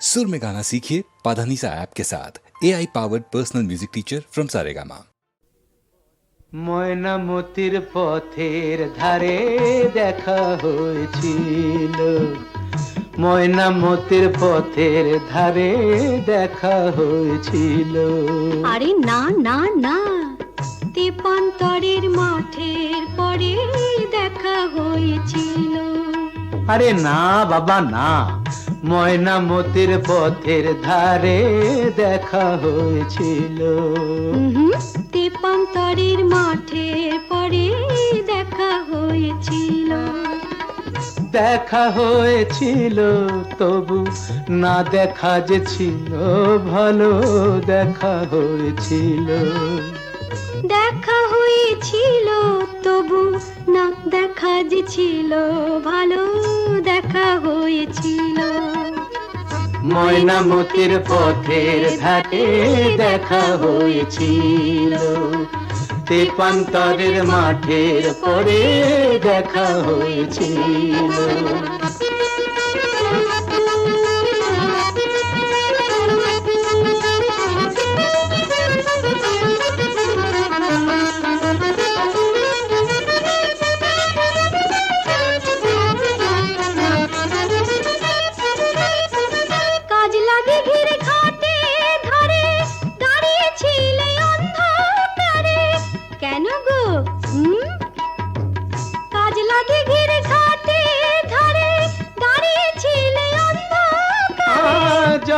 सुर में गाना सीखिए पाधानीसा ऐप के साथ A I powered personal music teacher from Saregama ময়নামতির পথের ধারে দেখা হয়েছিল ময়নামতির পথের ধারে দেখা হয়েছিল আরে না না না তেপান্তরের মাঠের পরে দেখা হয়েছিল আরে না বাবা না ময়নামতির পথের ধারে দেখা হয়েছিল। উহুম, তেপান্তরের মাঠের পরে দেখা হয়েছিল। দেখা হয়েছিল তবু না দেখা যে ছিল ভালো দেখা হয়েছিল। দেখা হয়েছিল তবু না দেখা যে ছিল ভালো দেখা হয়েছিল। ময়নামতির পথের ঘাটে দেখা হয়েছিল। তেপান্তরের মাঠের পরে দেখা হয়েছিল।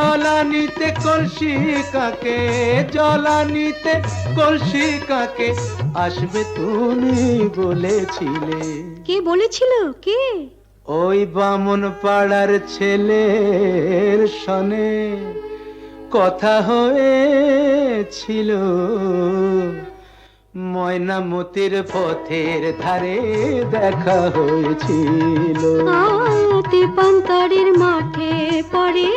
জলানিতে কলসি কাকে জলানিতে কলসি কাকে? আসবে তুমি বলেছিলে। কে বলেছিল? কে? ওই বামন পাড়ার ছেলের সনে কথা হয়েছিল। ময়নামতির পথের ধারে দেখা হয়েছিল। মাঠে পরে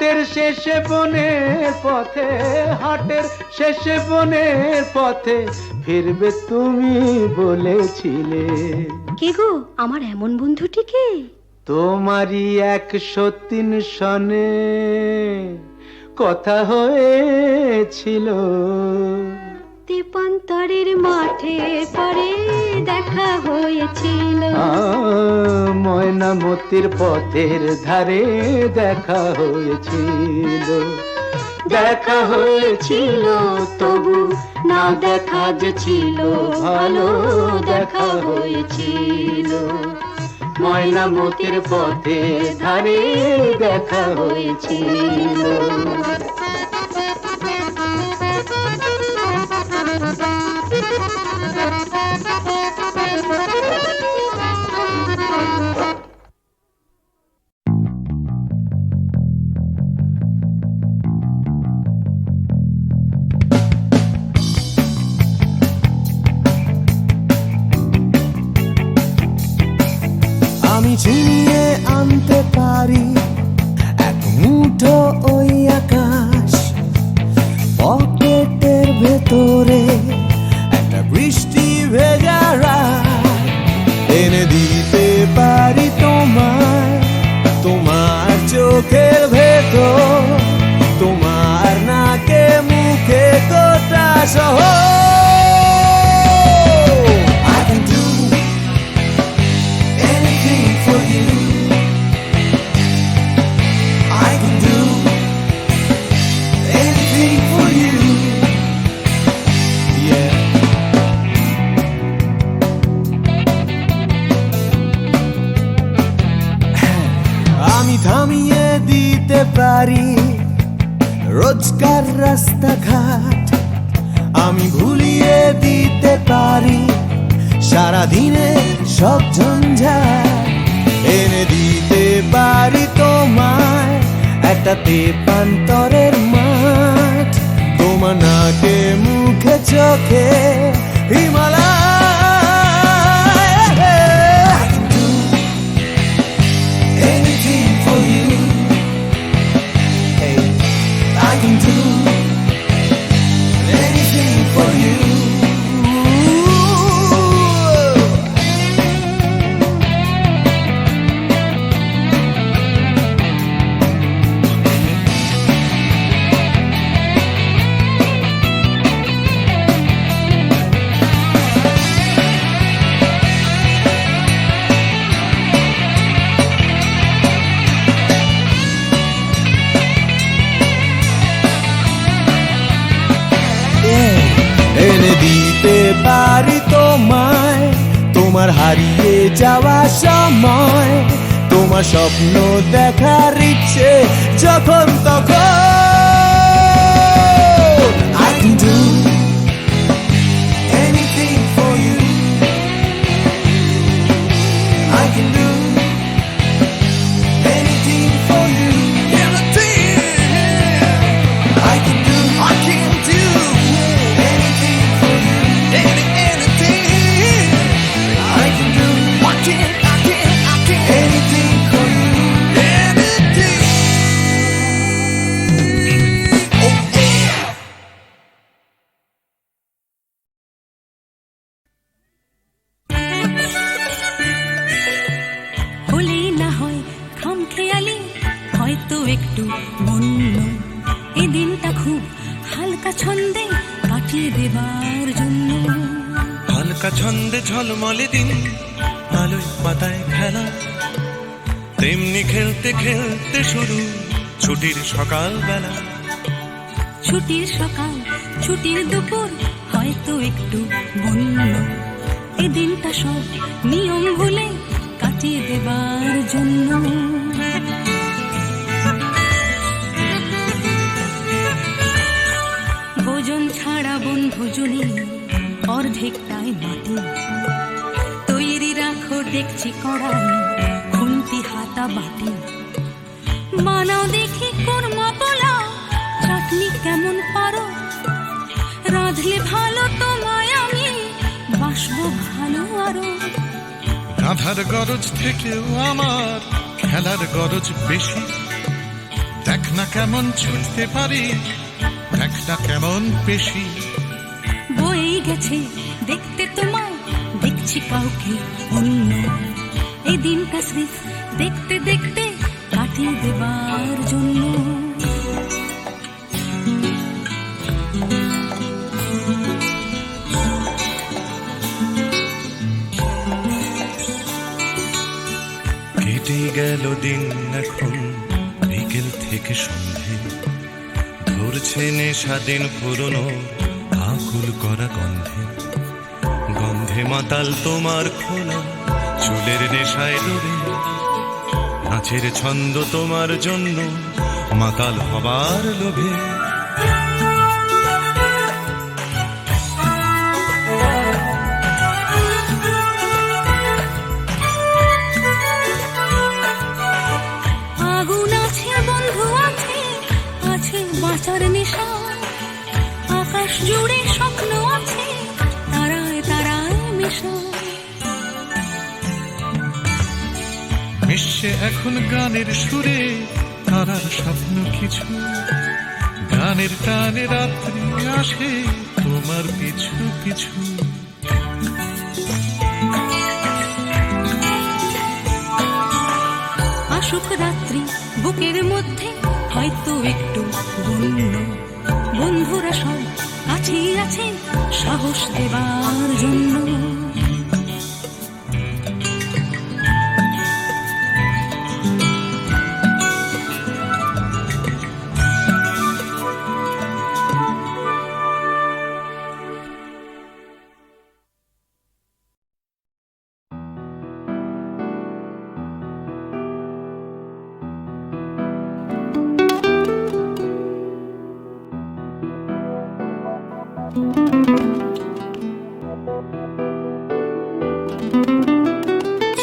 হাটের শেষে বনের পথে হাটের শেষে বনের পথে ফিরবে তুমি বলেছিলে। কে গো? আমার এমন বন্ধুটিকে তোমারই একশো তিন সনে কথা হয়েছিল। তেপান্তরের মাঠে পরে দেখা হয়েছিল। ময়নামতির পথের ধারে দেখা হয়েছিল। দেখা হয়েছিল তবু না দেখা যে ছিল ভালো দেখা হয়েছিল। ময়নামতির পথে ধারে দেখা হয়েছিল। ভেতরে একটা বৃষ্টি ভেজা এনে দিতে পারি তোমার তোমার চোখের ভেতর, তোমার নাকে মুখে গোটা সহ থামিয়ে দিতে পারি। রোজকার রাস্তাঘাট আমি ভুলিয়ে দিতে পারি। সারাদিনে সব ঝঞ্ঝা এনে দিতে পারি তোমায়। একটা তেপান্তরের মাঠ তোমার নাকে, মুখে, চোখে হিমালয়। দিতে পারি তোমায়। তোমার হারিয়ে যাওয়া সময়, তোমার স্বপ্ন দেখার ইচ্ছে, যখন তখন I can ঝলমলে দিন আলোয় পাতায় খেলা। তেমনি খেলতে খেলতে শুরু ছুটির সকাল বেলা ছুটির সকাল, ছুটির দুপুর, হয়তো একটু বন্য এই দিনটা সব নিয়ম ভুলে কাটিয়ে দেবার জন্য। ভোজন ছাড়া বন ভোজনে অর্ধেকটাই মাটি দেখছি কড়াই খুন্তি হাতা বাটি। বানাও দেখি কোরমা পোলাও চাটনি কেমন পারো? রাঁধলে ভালো তোমায় আমি বাসবো ভালো আরও। রাধার গরজ থেকেও আমার খেলার গরজ বেশি। দেখ না কেমন ছুটতে পারি দেখ না কেমন পেশি। বয়েই গেছে দেখতে তোমায় দেখছি কাউকে অন্য। এই দিনটা স্মৃত দেখতে দেখতে কাটিয়ে দেবার জন্য। কেটে গেল দিন এখন, বিকেল থেকে সন্ধে। ধরছে নেশা দিন পুরনো, আকুল করা গন্ধে। মাতাল তোমার খোলা, চুলের নেশায় ডুবে। নাচের ছন্দ তোমার জন্য মাতাল হবার লোভে। বাঁচার নেশা। আকাশ জুড়ে মিশছে এখন গানের সুরে, তারার স্বপ্ন কিছু। গানের টানে রাত্রি আসে, তোমার পিছু পিছু। আসুক রাত্রি বুকের মধ্যে, হয়তো একটু বন্ধুরা সব কাছেই আছে, সাহস দেবার জন্য।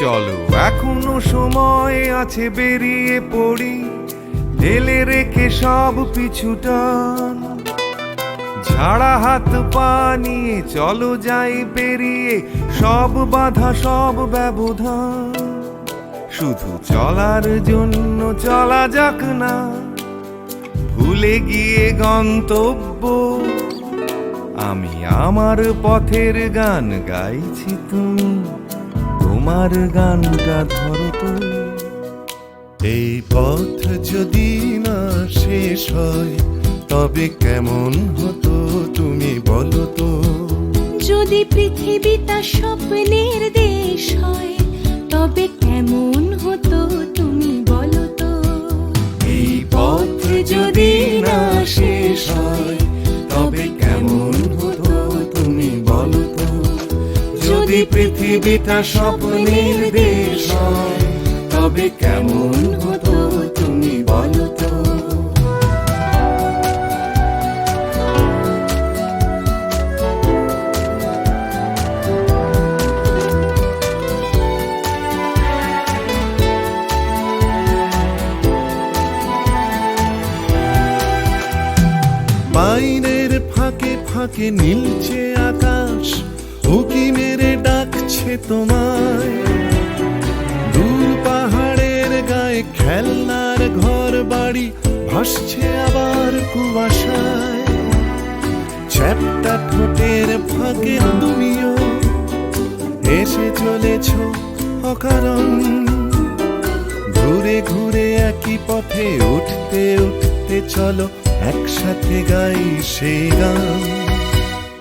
চলো, এখনও সময় আছে বেরিয়ে পড়ি ফেলে রেখে সব পিছুটান ঝাড়া হাত পা নিয়ে চলো যাই পেরিয়ে, সব বাধা, সব ব্যবধান। শুধু চলার জন্য চলা যাক না, ভুলে গিয়ে গন্তব্য। আমি আমার পথের গান গাইছি তুমি। তোমার গানটা ধরো তো। এই পথ যদি না শেষ হয় তবে কেমন হতো তুমি বলো তো। যদি পৃথিবীটা স্বপ্নের দেশ হয় তবে কেমন হতো তুমি বলো তো। এই পথ যদি না শেষ হয় পৃথিবীটা স্বপ্নের দেশ তবে কেমন হতো তুমি বলো তো? বাইরের ফাঁকে ফাঁকে নীলছে আকাশ তোমায়। দূর পাহাড়ের গায়ে খেলনার ঘর বাড়ি ভাসছে আবার কুয়াশায়। চ্যাপটা ঠোঁটের ফাঁকে তুমিও এসে চলেছ অকারণ। ঘুরে ঘুরে একই পথে উঠতে উঠতে চলো, একসাথে গাই সেই গান।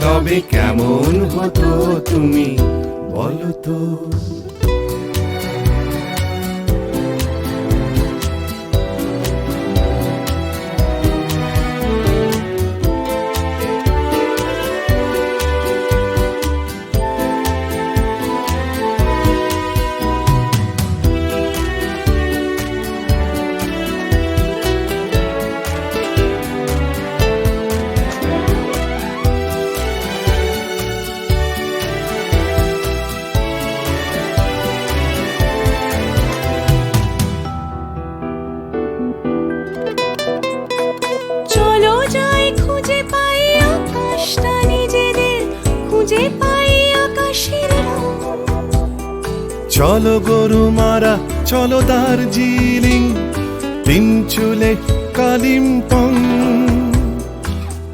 তবে কেমন হতো তুমি? বলো তো। চলো গরু মারা, চলো দার্জিলিং তিন চুলে কালিম্পং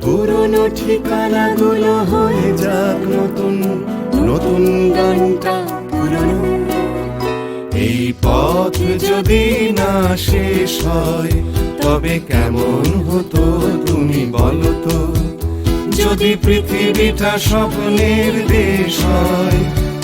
পুরনো ঠিকানাগুলো হয়ে যাক নতুন নতুন গানটা পুরনো। এই পথ যদি না শেষ হয়, তবে কেমন হতো তুমি বলো তো? যদি পৃথিবীটা স্বপ্নের দেশ হয়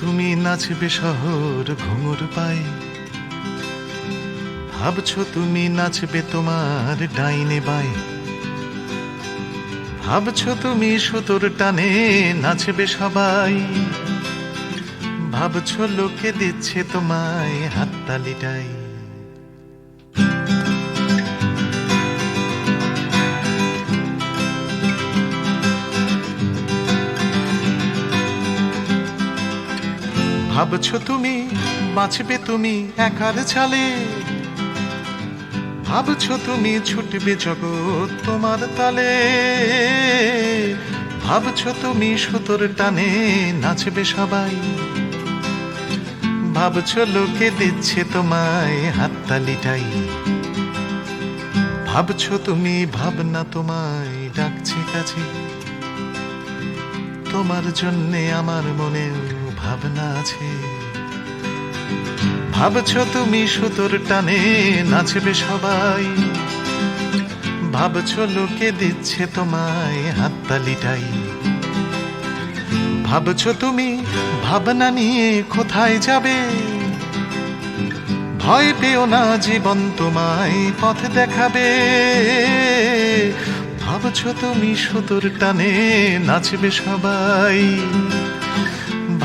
তুমি নাচবে শহর ঘুঙুর পায়ে। ভাবছ তুমি নাচবে তোমার ডাইনে বায়ে। ভাবছ তুমি সুতোর টানে নাচবে সবাই। ভাবছ লোকে দিচ্ছে তোমায় হাততালিটাই ভাবছ তুমি, বাঁচবে তুমি একার ছালে। ভাবছ তুমি ছুটবে জগৎ তোমার তালে। ভাবছ তুমি সুতোর টানে নাচবে সবাই। ভাবছ লোকে দিচ্ছে তোমায় হাততালিটাই। ভাবছ তুমি ভাবনা তোমায় ডাকছে কাছে। তোমার জন্যে আমার মনে ভাবনা আছে। ভাবছ তুমি সুতোর টানে নাচবে সবাই। ভাবছ লোকে দিচ্ছে তোমায় হাততালিটাই। ভাবছ তুমি ভাবনা নিয়ে কোথায় যাবে? ভয় পেও না, জীবন তোমায় পথ দেখাবে। ভাবছ তুমি সুতোর টানে নাচবে সবাই।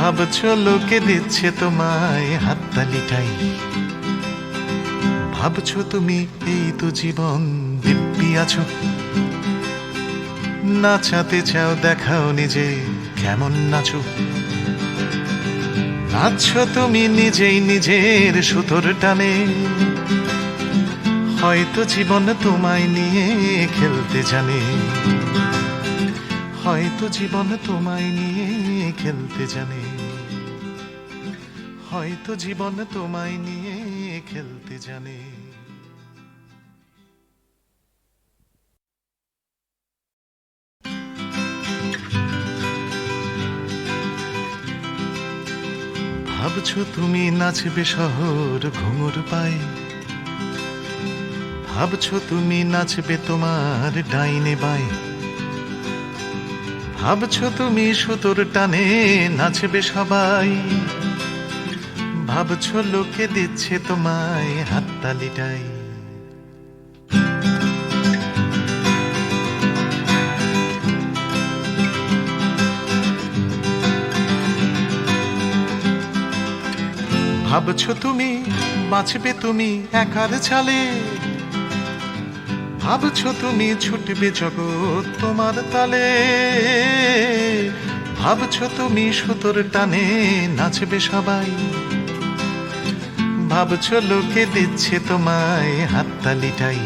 ভাবছ লোকে দিচ্ছে তোমায় হাততালিটাই ভাবছ তুমি এই তো জীবন দিব্যি আছো। নাচাতে চাও, দেখাও নিজে কেমন নাচো। নাচছো তুমি নিজেই নিজের সুতোর টানে। হয়তো জীবন তোমায় নিয়ে খেলতে জানে। হয়তো জীবন তোমায় নিয়ে খেলতে জানে। হয়তো জীবন তোমায় নিয়ে খেলতে জানে। ভাবছ তুমি নাচবে শহর ঘুঙুর পায়ে। ভাবছ তুমি নাচবে তোমার ডাইনে বাই ভাবছ তুমি সুতোর টানে নাচবে সবাই। ভাবছ লোকে দিচ্ছে তোমায় হাততালিটাই ভাবছ তুমি, বাঁচবে তুমি একার চালে ভাবছ তুমি ছুটবে জগৎ তোমার তালে। ভাবছ তুমি সুতোর টানে নাচবে সবাই। ভাবছ লোকে দিচ্ছে তোমায় হাততালিটাই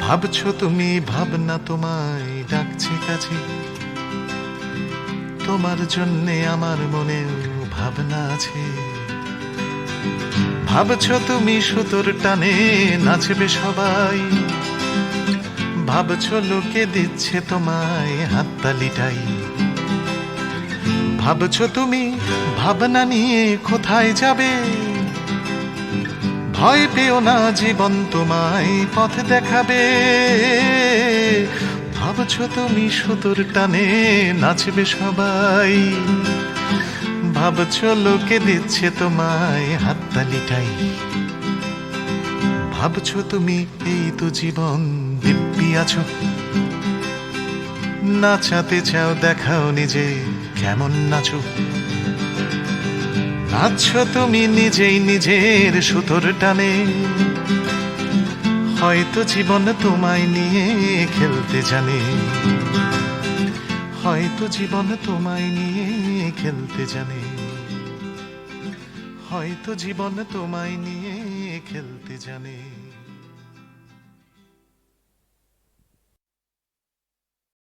ভাবছ তুমি ভাবনা তোমায় ডাকছে কাছে। তোমার জন্যে আমার মনে ভাবনা আছে। ভাবছ তুমি সুতোর টানে নাচবে সবাই। ভাবছ লোকে দিচ্ছে তোমায় হাততালিটাই। ভাবছ তুমি ভাবনা নিয়ে কোথায় যাবে? ভয় পেও না, জীবন তোমায় পথ দেখাবে। ভাবছ তুমি সুতোর টানে নাচবে সবাই। ভাবছ লোকে দিচ্ছে তোমায় হাততালিটাই ভাবছ তুমি এই তো জীবন দিব্যি আছো? নাচাতে চাও, দেখাও নিজে কেমন নাচো? নাচছো তুমি নিজেই নিজের সুতোর টানে? হয়তো জীবন তোমায় নিয়ে খেলতে জানে। হয়তো জীবন তোমায় নিয়ে খেলতে জানে। হয়তো জীবন তোমায় নিয়ে খেলতে জানে।